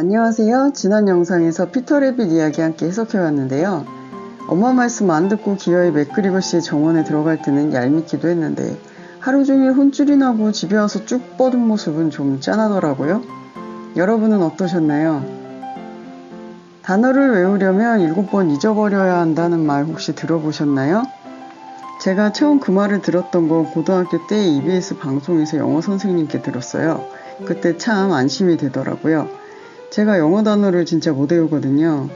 안녕하세요. 지난 영상에서 피터 레빗 이야기 함께 해석해왔는데요. 엄마 말씀 안 듣고 기어이 맥그리거 씨의 정원에 들어갈 때는 얄밉기도 했는데 하루 종일 혼쭐이 나고 집에 와서 쭉 뻗은 모습은 좀 짠하더라고요. 여러분은 어떠셨나요? 단어를 외우려면 일곱 번 잊어버려야 한다는 말 혹시 들어보셨나요? 제가 처음 그 말을 들었던 건 고등학교 때 EBS 방송에서 영어 선생님께 들었어요. 그때 참 안심이 되더라고요. 제가 영어 단어를 진짜 못 외우거든요.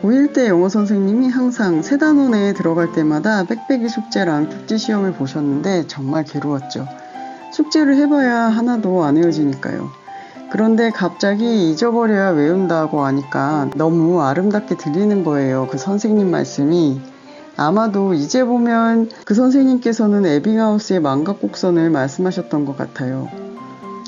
고1 때 영어 선생님이 항상 세 단원 내에 들어갈 때마다 빽빽이 숙제랑 특지 시험을 보셨는데 정말 괴로웠죠. 숙제를 해봐야 하나도 안 외워지니까요. 그런데 갑자기 잊어버려야 외운다고 하니까 너무 아름답게 들리는 거예요. 그 선생님 말씀이. 아마도 이제 보면 그 선생님께서는 에빙하우스의 망각 곡선을 말씀하셨던 것 같아요.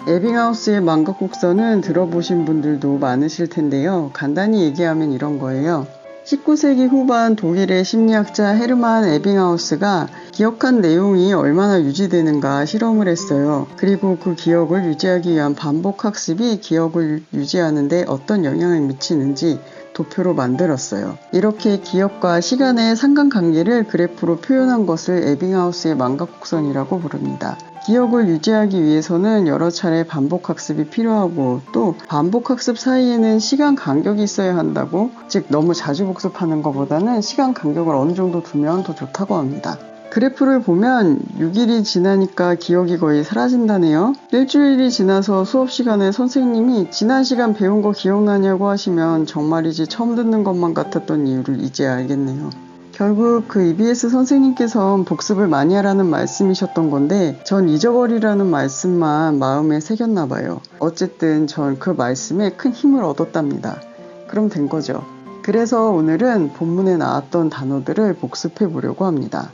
에빙하우스의 망각곡선은 들어보신 분들도 많으실 텐데요. 간단히 얘기하면 이런 거예요. 19세기 후반 독일의 심리학자 헤르만 에빙하우스가 기억한 내용이 얼마나 유지되는가 실험을 했어요. 그리고 그 기억을 유지하기 위한 반복 학습이 기억을 유지하는데 어떤 영향을 미치는지 도표로 만들었어요. 이렇게 기억과 시간의 상관관계를 그래프로 표현한 것을 에빙하우스의 망각곡선이라고 부릅니다. 기억을 유지하기 위해서는 여러 차례 반복 학습이 필요하고 또 반복 학습 사이에는 시간 간격이 있어야 한다고 즉 너무 자주 복습하는 것보다는 시간 간격을 어느 정도 두면 더 좋다고 합니다. 그래프를 보면 6일이 지나니까 기억이 거의 사라진다네요. 일주일이 지나서 수업 시간에 선생님이 지난 시간 배운 거 기억나냐고 하시면 정말이지 처음 듣는 것만 같았던 이유를 이제 알겠네요. 결국 그 EBS 선생님께서 복습을 많이 하라는 말씀이셨던 건데 전 잊어버리라는 말씀만 마음에 새겼나 봐요. 어쨌든 전 그 말씀에 큰 힘을 얻었답니다. 그럼 된 거죠. 그래서 오늘은 본문에 나왔던 단어들을 복습해 보려고 합니다.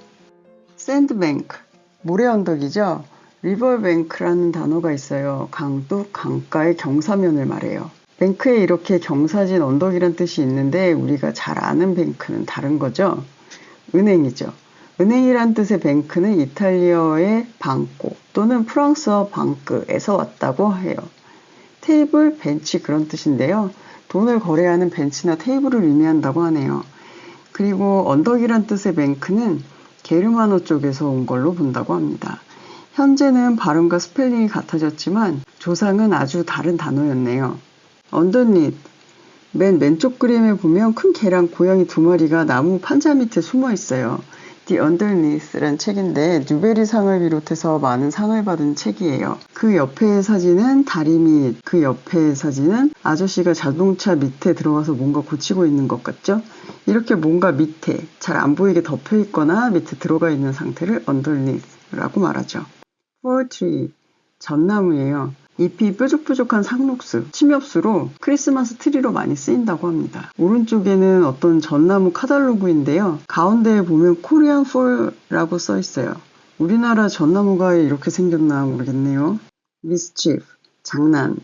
샌드뱅크, 모래 언덕이죠. 리버뱅크라는 단어가 있어요. 강둑, 강가의 경사면을 말해요. 뱅크에 이렇게 경사진 언덕이란 뜻이 있는데 우리가 잘 아는 뱅크는 다른 거죠. 은행이죠. 은행이란 뜻의 뱅크는 이탈리아어의 방고 또는 프랑스어 방크에서 왔다고 해요. 테이블, 벤치 그런 뜻인데요. 돈을 거래하는 벤치나 테이블을 의미한다고 하네요. 그리고 언덕이란 뜻의 뱅크는 게르만어 쪽에서 온 걸로 본다고 합니다. 현재는 발음과 스펠링이 같아졌지만 조상은 아주 다른 단어였네요. 언더닛, 맨 왼쪽 그림에 보면 큰 개랑 고양이 두 마리가 나무 판자 밑에 숨어 있어요. The Underneath란 책인데 뉴베리 상을 비롯해서 많은 상을 받은 책이에요. 그 옆에 사진은 다리밑, 그 옆에 사진은 아저씨가 자동차 밑에 들어가서 뭔가 고치고 있는 것 같죠? 이렇게 뭔가 밑에 잘 안 보이게 덮여 있거나 밑에 들어가 있는 상태를 underneath라고 말하죠. Fir tree, 전나무예요. 잎이 뾰족뾰족한 상록수, 침엽수로 크리스마스 트리로 많이 쓰인다고 합니다. 오른쪽에는 어떤 전나무 카탈로그인데요. 가운데에 보면 코리안 폴라고 써 있어요. 우리나라 전나무가 이렇게 생겼나 모르겠네요. mischief, 장난,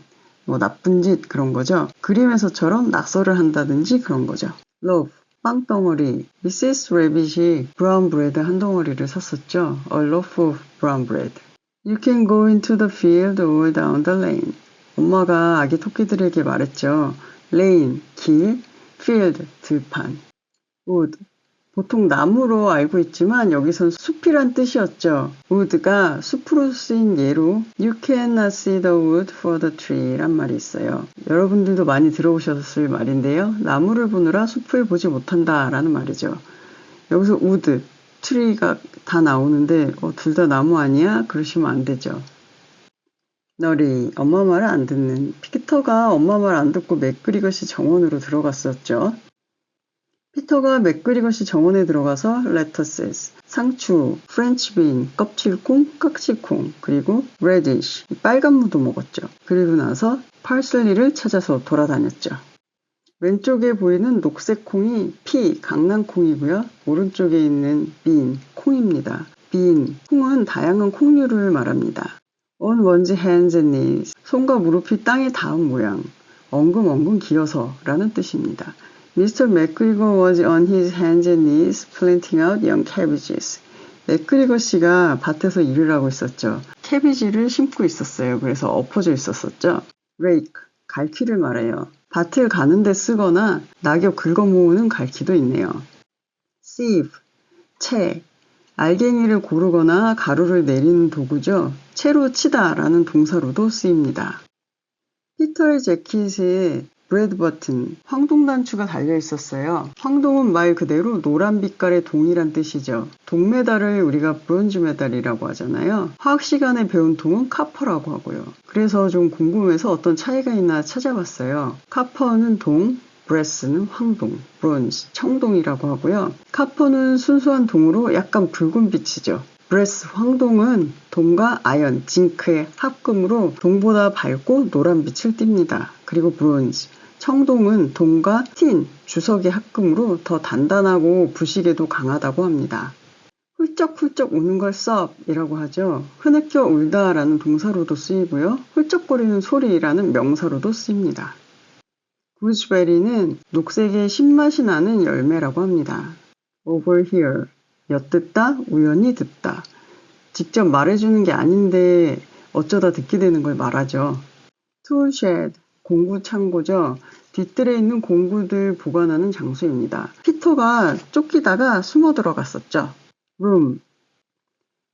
뭐 나쁜 짓 그런 거죠. 그림에서처럼 낙서를 한다든지 그런 거죠. love, 빵 덩어리. 미세스 레빗이 브라운 브레드 한 덩어리를 샀었죠. A loaf of brown bread. You can go into the field or down the lane. 엄마가 아기 토끼들에게 말했죠. lane, 길, field, 들판. wood, 보통 나무로 알고 있지만 여기선 숲이란 뜻이었죠. wood가 숲으로 쓰인 예로 You cannot see the wood for the tree 란 말이 있어요. 여러분들도 많이 들어보셨을 말인데요. 나무를 보느라 숲을 보지 못한다 라는 말이죠. 여기서 wood, 트리가 다 나오는데 어, 둘 다 나무 아니야? 그러시면 안 되죠. 너리 엄마 말을 안 듣는 피터가 엄마 말 안 듣고 맥그리거시 정원으로 들어갔었죠. 피터가 맥그리거시 정원에 들어가서 레터스스, 상추, 프렌치빈, 껍질콩, 깍지콩, 그리고 레디쉬, 빨간 무도 먹었죠. 그리고 나서 팔슬리를 찾아서 돌아다녔죠. 왼쪽에 보이는 녹색 콩이 피, 강낭콩이고요. 오른쪽에 있는 빈, 콩입니다. 빈, 콩은 다양한 콩류를 말합니다. On one's hands and knees, 손과 무릎이 땅에 닿은 모양, 엉금엉금 기어서 라는 뜻입니다. Mr. McGregor was on his hands and knees planting out young cabbages. 맥그리거 씨가 밭에서 일을 하고 있었죠. 캐비지를 심고 있었어요. 그래서 엎어져 있었었죠. rake, 갈퀴를 말해요. 밭을 가는데 쓰거나 낙엽 긁어 모으는 갈퀴도 있네요. sieve, 채, 알갱이를 고르거나 가루를 내리는 도구죠. 채로 치다라는 동사로도 쓰입니다. 피터의 재킷에 브레드 버튼, 황동 단추가 달려 있었어요. 황동은 말 그대로 노란 빛깔의 동이란 뜻이죠. 동메달을 우리가 브론즈 메달이라고 하잖아요. 화학 시간에 배운 동은 카퍼라고 하고요. 그래서 좀 궁금해서 어떤 차이가 있나 찾아봤어요. 카퍼는 동, 브레스는 황동, 브론즈, 청동이라고 하고요. 카퍼는 순수한 동으로 약간 붉은 빛이죠. 브레스 황동은 동과 아연, 징크의 합금으로 동보다 밝고 노란 빛을 띱니다. 그리고 브론즈, 청동은 동과 틴, 주석의 합금으로 더 단단하고 부식에도 강하다고 합니다. 훌쩍훌쩍 우는 걸 썹이라고 하죠. 흐느껴 울다라는 동사로도 쓰이고요. 훌쩍거리는 소리라는 명사로도 쓰입니다. 구즈베리는 녹색의 신맛이 나는 열매라고 합니다. overhear, 엿듣다, 우연히 듣다. 직접 말해주는 게 아닌데 어쩌다 듣게 되는 걸 말하죠. toolshed, 공구 창고죠. 뒤뜰에 있는 공구들 보관하는 장소입니다. 피터가 쫓기다가 숨어 들어갔었죠. room.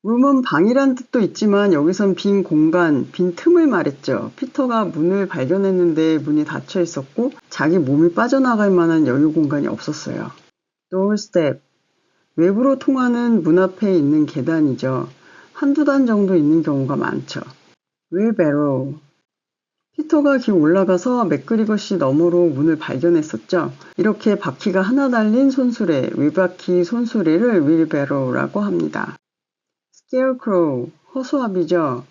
room은 방이란 뜻도 있지만 여기선 빈 공간, 빈 틈을 말했죠. 피터가 문을 발견했는데 문이 닫혀 있었고 자기 몸이 빠져나갈 만한 여유 공간이 없었어요. doorstep. 외부로 통하는 문 앞에 있는 계단이죠. 한두 단 정도 있는 경우가 많죠. wheelbarrow. 피터가 길 올라가서 맥그리거씨 너머로 문을 발견했었죠. 이렇게 바퀴가 하나 달린 손수레, 위바퀴 손수레를 윌베로라고 합니다. scarecrow, 허수아비죠.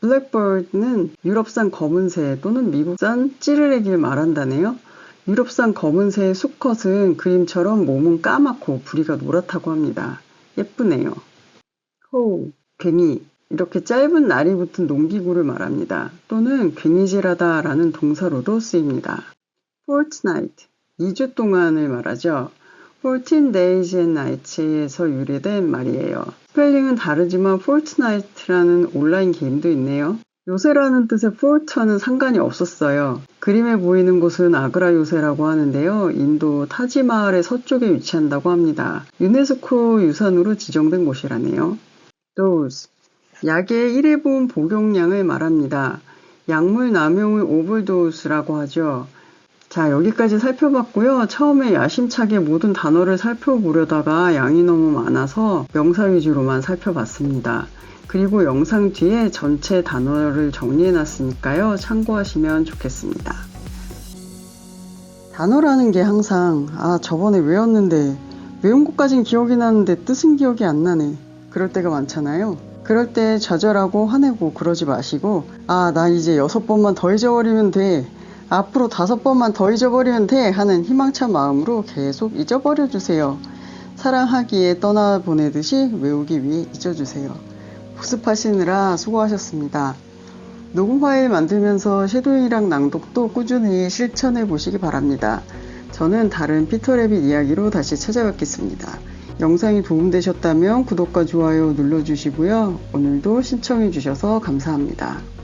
블랙버드는 유럽산 검은새 또는 미국산 찌르레기를 말한다네요. 유럽산 검은새의 수컷은 그림처럼 몸은 까맣고 부리가 노랗다고 합니다. 예쁘네요. cow, 괭이, 이렇게 짧은 날이 붙은 농기구를 말합니다. 또는 괭이질하다 라는 동사로도 쓰입니다. fortnight, 2주 동안을 말하죠. 14 days and nights에서 유래된 말이에요. 스펠링은 다르지만 fortnight라는 온라인 게임도 있네요. 요새라는 뜻의 fort와는 상관이 없었어요. 그림에 보이는 곳은 아그라 요새라고 하는데요. 인도 타지마을의 서쪽에 위치한다고 합니다. 유네스코 유산으로 지정된 곳이라네요. dose, 약의 일회분 복용량을 말합니다. 약물 남용을 오버도스라고 하죠. 자, 여기까지 살펴봤고요. 처음에 야심차게 모든 단어를 살펴보려다가 양이 너무 많아서 명사 위주로만 살펴봤습니다. 그리고 영상 뒤에 전체 단어를 정리해 놨으니까요. 참고하시면 좋겠습니다. 단어라는 게 항상, 아, 저번에 외웠는데, 외운 것까진 기억이 나는데 뜻은 기억이 안 나네. 그럴 때가 많잖아요. 그럴 때 좌절하고 화내고 그러지 마시고, 아, 나 이제 여섯 번만 더 잊어버리면 돼. 앞으로 다섯 번만 더 잊어버리면 돼. 하는 희망찬 마음으로 계속 잊어버려 주세요. 사랑하기에 떠나보내듯이 외우기 위해 잊어주세요. 복습하시느라 수고하셨습니다. 녹음 파일 만들면서 쉐도잉이랑 낭독도 꾸준히 실천해 보시기 바랍니다. 저는 다른 피터래빗 이야기로 다시 찾아뵙겠습니다. 영상이 도움되셨다면 구독과 좋아요 눌러주시고요. 오늘도 신청해 주셔서 감사합니다.